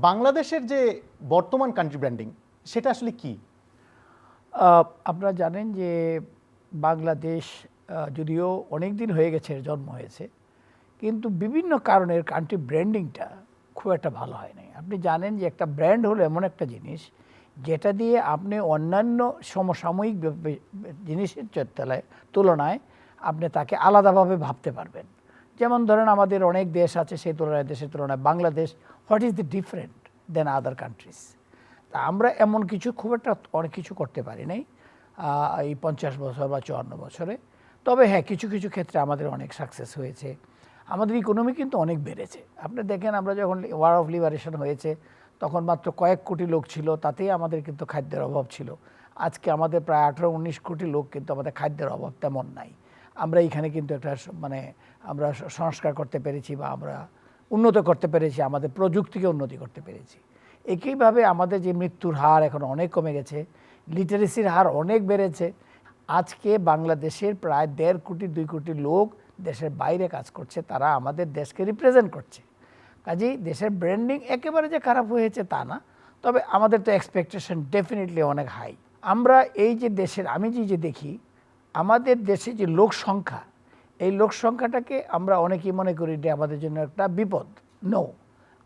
বাংলাদেশের যে বর্তমান কান্ট্রি ব্র্যান্ডিং সেটা আসলে কি? আপনারা জানেন যে বাংলাদেশ যদিও অনেক দিন হয়ে গেছে জন্ম হয়েছে, কিন্তু বিভিন্ন কারণের কান্ট্রি ব্র্যান্ডিংটা খুব একটা ভালো হয় নাই। আপনি জানেন যে একটা ব্র্যান্ড হলো এমন একটা জিনিস, যেটা দিয়ে আপনি অন্যান্য সমসাময়িক জিনিসের চে- তুলনায় আপনি তাকে আলাদাভাবে ভাবতে পারবেন। যেমন ধরেন আমাদের অনেক দেশ আছে, সেই তুলনায় দেশের তুলনায় Bangladesh what is the different than other countries তা আমরা এমন কিছু খুব একটা অনেক কিছু করতে পারি নাই এই পঞ্চাশ বছর বা চুয়ান্ন বছরে। তবে হ্যাঁ কিছু কিছু ক্ষেত্রে আমাদের অনেক সাকসেস হয়েছে। আমাদের ইকোনমি কিন্তু অনেক বেড়েছে। আপনি দেখেন আমরা যখন ওয়ার অফ লিবারেশন হয়েছে, তখন মাত্র কয়েক কোটি লোক ছিল, তাতেই আমাদের কিন্তু খাদ্যের অভাব ছিল। আজকে আমাদের প্রায় আঠারো, উনিশ কোটি লোক কিন্তু আমাদের খাদ্যের অভাব তেমন নাই। আমরা এখানে কিন্তু একটা মানে আমরা সংস্কার করতে পেরেছি বা আমরা উন্নত করতে পেরেছি, আমাদের প্রযুক্তিকে উন্নতি করতে পেরেছি। একইভাবে আমাদের যে মৃত্যুর হার এখন অনেক কমে গেছে লিটারেসির হার অনেক বেড়েছে। আজকে বাংলাদেশের প্রায় দেড় কোটি, দুই কোটি লোক দেশের বাইরে কাজ করছে, তারা আমাদের দেশকে রিপ্রেজেন্ট করছে। কাজেই দেশের ব্র্যান্ডিং একেবারে যে খারাপ হয়েছে তা না, তবে আমাদের তো এক্সপেকটেশন ডেফিনেটলি অনেক হাই আমরা এই যে দেশের, আমি যে যে দেখি আমাদের দেশে যে লোক সংখ্যা, এই লোক সংখ্যাটাকে আমরা অনেকেই মনে করি যে আমাদের জন্য একটা বিপদ। নো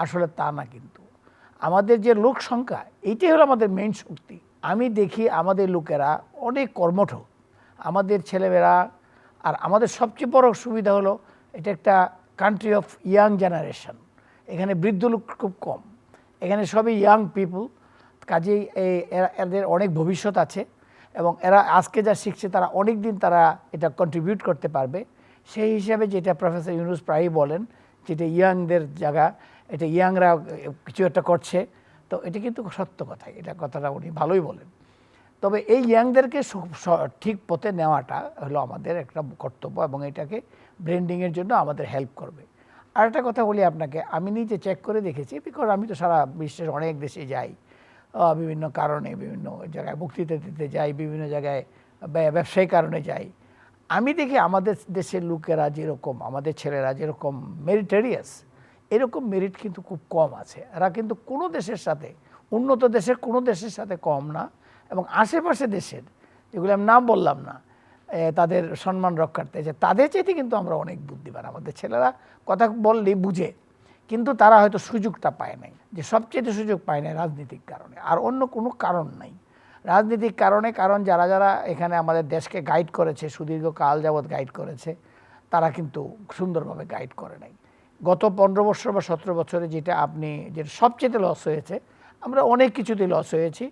আসলে তা না কিন্তু। আমাদের যে লোক সংখ্যা এইটাই হলো আমাদের মেইন শক্তি। আমি দেখি আমাদের লোকেরা অনেক কর্মঠ। আমাদের ছেলেমেয়েরা, আর আমাদের সবচেয়ে বড় সুবিধা হলো, এটা একটা কান্ট্রি অফ ইয়াং জেনারেশন এখানে বৃদ্ধ লোক খুব কম। এখানে সবই ইয়াং পিপল কাজেই এদের অনেক ভবিষ্যৎ আছে। এবং এরা আজকে যা শিখছে তারা অনেক দিন তারা এটা কন্ট্রিবিউট করতে পারবে। সেই হিসাবে যেটা প্রফেসর ইউনুস প্রায়ই বলেন, যেটা ইয়াংদের জায়গা, এটা ইয়াংরা কিছু একটা করছে, তো এটা কিন্তু সত্য কথাই এটা কথাটা উনি ভালোই বলেন। তবে এই ইয়াংদেরকে ঠিক পথে নেওয়াটা হলো আমাদের একটা কর্তব্য এবং এটাকে ব্র্যান্ডিংয়ের জন্য আমাদের হেল্প করবে। আর একটা কথা বলি আপনাকে, আমি নিজে চেক করে দেখেছি বিকজ আমি তো সারা বিশ্বের অনেক দেশে যাই। বিভিন্ন কারণে, বিভিন্ন জায়গায় বক্তৃতা দিতে যাই, বিভিন্ন জায়গায় ব্যা- ব্যবসায়িক কারণে যাই। আমি দেখি আমাদের দেশের লোকেরা যেরকম, আমাদের ছেলেরা যেরকম মেরিটেরিয়াস এরকম মেরিট কিন্তু খুব কম আছে। এরা কিন্তু কোনো দেশের সাথে, উন্নত দেশের কোনো দেশের সাথে কম না এবং আশেপাশে দেশের, যেগুলো আমি নাম বললাম না তাদের সম্মান রক্ষার্থে, যে তাদের চাইতে কিন্তু আমরা অনেক বুদ্ধিমান। আমাদের ছেলেরা কথা বললেই বুঝে। কিন্তু তারা হয়তো সুযোগটা পায় নাই, যে সবচেয়ে সুযোগ পায় নাই রাজনীতিক কারণে। আর অন্য কোনো কারণ নাই। রাজনীতিক কারণে কারণ যারা যারা এখানে আমাদের দেশকে গাইড করেছে সুদীর্ঘ কাল যাবৎ গাইড করেছে, তারা কিন্তু সুন্দরভাবে গাইড করে নাই। গত পনেরো বছর বা সতেরো বছরে যেটা আপনি, যেটা সবচেয়ে লস হয়েছে, আমরা অনেক কিছুতে লস হয়েছি।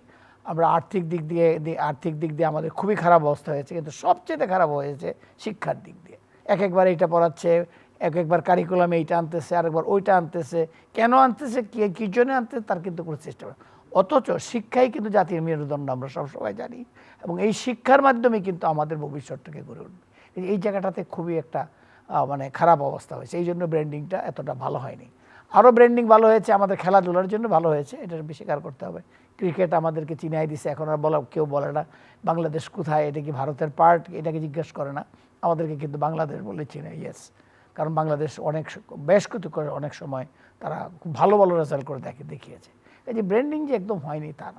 আমরা আর্থিক দিক দিয়ে আর্থিক দিক দিয়ে আমাদের খুবই খারাপ অবস্থা হয়েছে, কিন্তু সবচেয়ে খারাপ হয়েছে শিক্ষার দিক দিয়ে। এক একবার এইটা পড়াচ্ছে এক একবার কারিকুলামে এইটা আনতেছে, আরেকবার ওইটা আনতেছে। কেন আনতেছে? কি, কী জন্য আনতেছে? তার কিন্তু কোনো চেষ্টা করে অথচ শিক্ষাই কিন্তু জাতির মেরুদণ্ড, আমরা সবসময় জানি। এবং এই শিক্ষার মাধ্যমে কিন্তু আমাদের ভবিষ্যৎটাকে গড়ে উঠবে। এই- জায়গাটাতে খুবই একটা মানে খারাপ অবস্থা হয়েছে। এই জন্য ব্র্যান্ডিংটা এতটা ভালো হয়নি। আরও ব্র্যান্ডিং ভালো হয়েছে, আমাদের খেলাধুলার জন্য ভালো হয়েছে। এটা বেশি স্বীকার করতে হবে। ক্রিকেট আমাদেরকে চিনাই দিছে। এখন আর বলা কেউ বলে না, বাংলাদেশ কোথায়? এটা কি ভারতের পার্ট এটাকে জিজ্ঞেস করে না। আমাদেরকে কিন্তু বাংলাদেশ বলে চিনে ইয়েস কারণ বাংলাদেশ অনেক বেশ কিছু করে অনেক সময় তারা খুব ভালো ভালো রেজাল্ট করে দেখে, দেখিয়েছে। এই যে ব্র্যান্ডিং যে একদম হয়নি তা না।